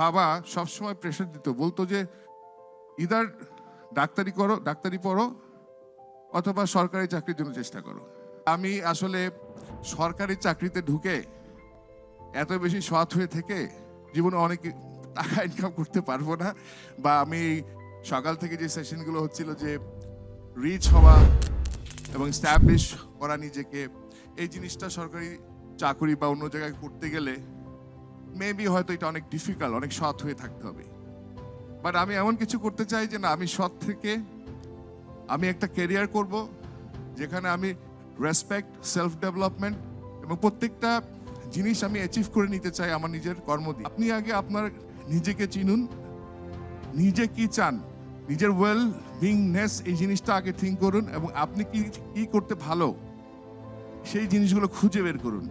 বাবা সবসময় প্রেশার দিত। বলতো যে, ইদার ডাক্তারি করো, ডাক্তারি পড়ো, অথবা সরকারি চাকরির জন্য চেষ্টা করো। আমি আসলে সরকারি চাকরিতে ঢুকে এত বেশি সৎ হয়ে থেকে জীবনে অনেক টাকা ইনকাম করতে পারব না বা আমি সকাল থেকে যে সেশনগুলো হচ্ছিল যে রিচ হওয়া এবং স্ট্যাবলিশ করা নিজেকে, এই জিনিসটা সরকারি চাকরি বা অন্য জায়গায় করতে গেলে মেবি হয়তো এটা অনেক ডিফিকাল্ট অনেক সৎ হয়ে থাকতে হবে। বাট আমি এমন কিছু করতে চাই যে না, আমি সৎ থেকে আমি একটা কেরিয়ার করব যেখানে আমি রেসপেক্ট সেলফ ডেভেলপমেন্ট এবং প্রত্যেকটা জিনিস আমি অ্যাচিভ করে নিতে চাই আমার নিজের কর্ম দিয়ে। আপনি আগে আপনার নিজেকে চিনুন, নিজে কি চান, নিজের ওয়েল বিংনেস এই জিনিসটা আগে থিঙ্ক করুন এবং আপনি কি কি করতে ভালো, সেই জিনিসগুলো খুঁজে বের করুন।